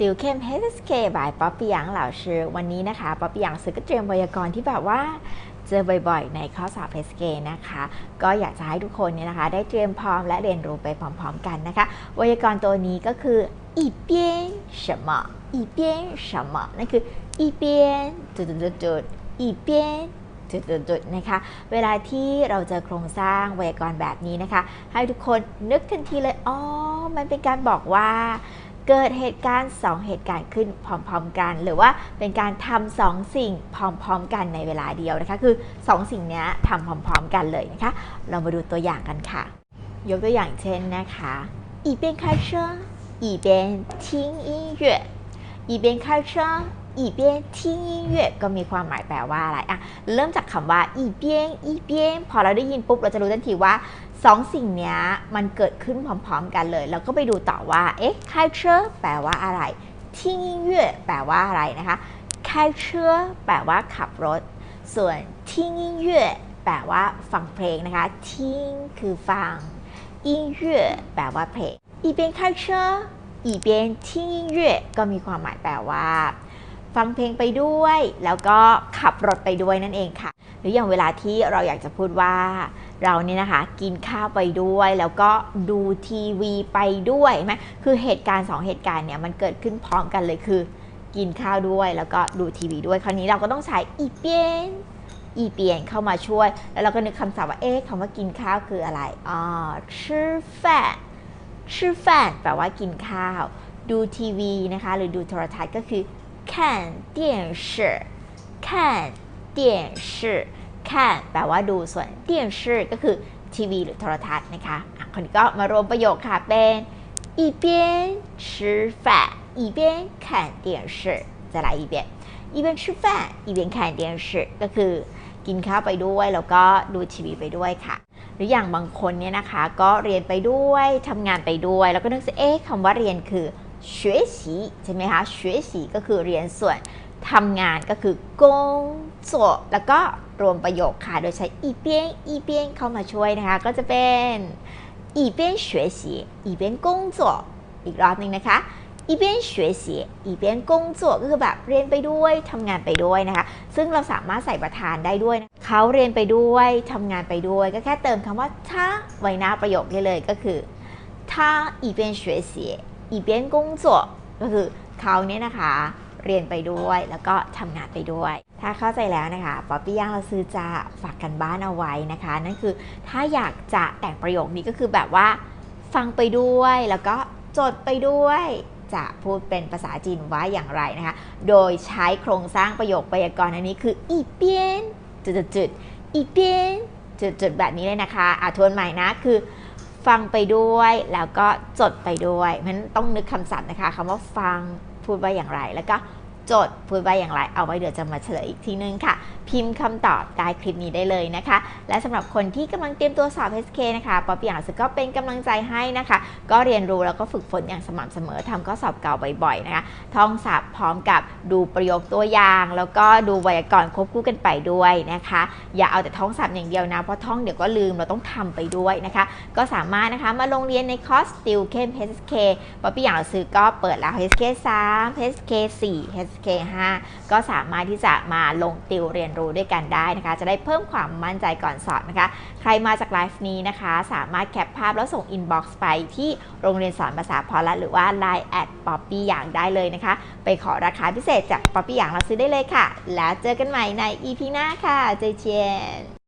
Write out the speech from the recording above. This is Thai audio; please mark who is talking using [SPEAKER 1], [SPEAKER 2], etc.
[SPEAKER 1] ติวเข้ม HSK by ป๊อปปี้หยางเหล่าชื่อวันนี้นะคะ ป๊อปปี้หยางซื้อก็เตรียมไวยากรณ์ที่แบบว่าเจอบ่อยๆ ในข้อสอบ HSK นะคะ ก็อยากจะให้ทุกคนเนี่ยนะคะ ได้เตรียมพร้อมและเรียนรู้ไปพร้อมๆกันนะคะไวยากรณ์ตัวนี้ก็คืออีเปียน什么อีเปียน什么นั่นคืออีเปียนจุดๆๆอีเปียน จุดๆๆนะคะ เวลาที่เราเจอโครงสร้างไวยากรณ์แบบนี้นะคะ ให้ทุกคนนึกทันทีเลย อ๋อ มันเป็นการบอกว่า เกิดเหตุการณ์ 2 เหตุการณ์ขึ้นพร้อมๆกัน หรือว่าเป็นการทำสองสิ่งพร้อมๆกันในเวลาเดียวนะคะ คือ 2 สิ่งเนี้ยทำพร้อมๆกันเลยนะคะ เรามาดูตัวอย่างกันค่ะ ยกตัวอย่างเช่นนะคะ一边开车一边听音乐一边开车 อีเบียนที่เย่ก็มีความหมายแปลว่าอะไรอะเริ่มจากคำว่าอีเบียนอีบียนพอเราได้ยินปุ๊บเราจะรู้ทันทีว่าสองสิ่งนี้มันเกิดขึ้นพร้อมๆ กันเลย แล้วก็ไปดูต่อว่าเอ๊ะไคเชอร์แปลว่าอะไรที่เย่แปลว่าอะไรนะคะไคเชอร์แปลว่าขับรถ ส่วนที่เย่แปลว่าฟังเพลงนะคะที่คือฟังอินเย่แปลว่าเพลง一边开车一边听音乐ก็มีความหมายแปลว่า ฟังเพลงไปด้วย แล้วก็ขับรถไปด้วยนั่นเองค่ะ หรืออย่างเวลาที่เราอยากจะพูดว่า เราเนี่ยนะคะกินข้าวไปด้วย แล้วก็ดูทีวีไปด้วยไหมคือเหตุการณ์ 2 เหตุการณ์เนี่ยมันเกิดขึ้นพร้อมกันเลยคือ กินข้าวด้วยแล้วก็ดูทีวีด้วย คราวนี้เราก็ต้องใช้อีเปียนอีเปียนเข้ามาช่วย แล้วเราก็นึกคำศัพท์ว่าเอ๊ะคำว่ากินข้าวคืออะไรอ๋อชื่อแฟนชื่อแฟนแปลว่ากินข้าว ดูทีวีนะคะ หรือดูโทรทัศน์ก็คือ 看电视看电视看แปลว่าดูส่วน电视ก็คือทีวีหรือโทรทัศน์นะคะอ่ะคนนี้ก็มารวมประโยคค่ะเป็น一边吃饭一边看电视再来一遍一边吃饭一边看电视ก็คือกินข้าวไปด้วยแล้วก็ดูทีวีไปด้วยค่ะ หรืออย่างบางคนเนี่ยนะคะ ก็เรียนไปด้วยทำงานไปด้วย แล้วก็นึกสิเอ๊ะคำว่าเรียนคือ 学习ใช่ไหมคะ学习ก็คือเรียนส่วนทำงานก็คือกงจแล้วก็รวมประโยคค่ะ โดยใช้อีเปียนอีเปียนเข้ามาช่วยนะคะ ก็จะเป็นอีเปียน学习一边工作อีกรอบหนึ่งนะคะ一边学习一边工作ก็คือแบบเรียนไปด้วยทำงานไปด้วยนะคะ ซึ่งเราสามารถใส่ประธานได้ด้วยนะเขาเรียนไปด้วยทำงานไปด้วย ก็แค่เติมคำว่า他ไว้หน้าประโยคได้เลยก็คือ他一边学 อีเบียนกุ้งจั่วก็คือเขาเนี่ยนะคะ เรียนไปด้วยแล้วก็ทำงานไปด้วย ถ้าเข้าใจแล้วนะคะป๊อปปี้ย่างเราซื้อจะฝากกันบ้านเอาไว้นะคะ นั่นคือถ้าอยากจะแต่งประโยคนี้ก็คือแบบว่า ฟังไปด้วยแล้วก็จดไปด้วยจะพูดเป็นภาษาจีนว่าอย่างไรนะคะ โดยใช้โครงสร้างประโยคไวยากรณ์อันนี้คืออีเปียนจุดจุดอีเปียนจุดจุดแบบนี้เลยนะคะ อะทวนใหม่นะคือ ฟังไปด้วยแล้วก็จดไปด้วยเพราะฉะนั้นต้องนึกคำศัพท์นะคะคำว่าฟังพูดว่าอย่างไรแล้วก็ จดพูดว่าอย่างไรเอาไว้เดี๋ยวจะมาเฉลยอีกทีนึงค่ะ พิมพ์คำตอบใต้คลิปนี้ได้เลยนะคะ และสำหรับคนที่กำลังเตรียมตัวสอบ HK นะคะป๊อปปี้อย่างสกก็เป็นกำลังใจให้นะคะ ก็เรียนรู้แล้วก็ฝึกฝนอย่างสม่ำเสมอทำข้อสอบเก่าบ่อยๆนะคะท่องศัพท์พร้อมกับดูประโยคตัวอย่าง แล้วก็ดูไวยากรณ์ควบคู่กันไปด้วยนะคะ อย่าเอาแต่ท่องศัพท์อย่างเดียวนะเพราะท่องเดี๋ยวก็ลืมเราต้องทำไปด้วยนะคะ ก็สามารถนะคะมาลงเรียนในคอร์สติวเข้ม SK ป๊อปปี้อย่างซื้อก็เปิดแล้ว SK 3 SK 4 SK K5 ก็สามารถที่จะมาลงติวเรียนรู้ด้วยกันได้นะคะ จะได้เพิ่มความมั่นใจก่อนสอบนะคะ ใครมาจากไลฟ์นี้นะคะ สามารถแคปภาพแล้วส่งอินบ็อกซ์ไปที่โรงเรียนสอนภาษาพอละหรือว่า Line แอดป๊อปปี้อย่างได้เลยนะคะ ไปขอราคาพิเศษจากป๊อปปี้อย่างเราซื้อได้เลยค่ะ แล้วเจอกันใหม่ใน EP หน้าค่ะ เจเจียน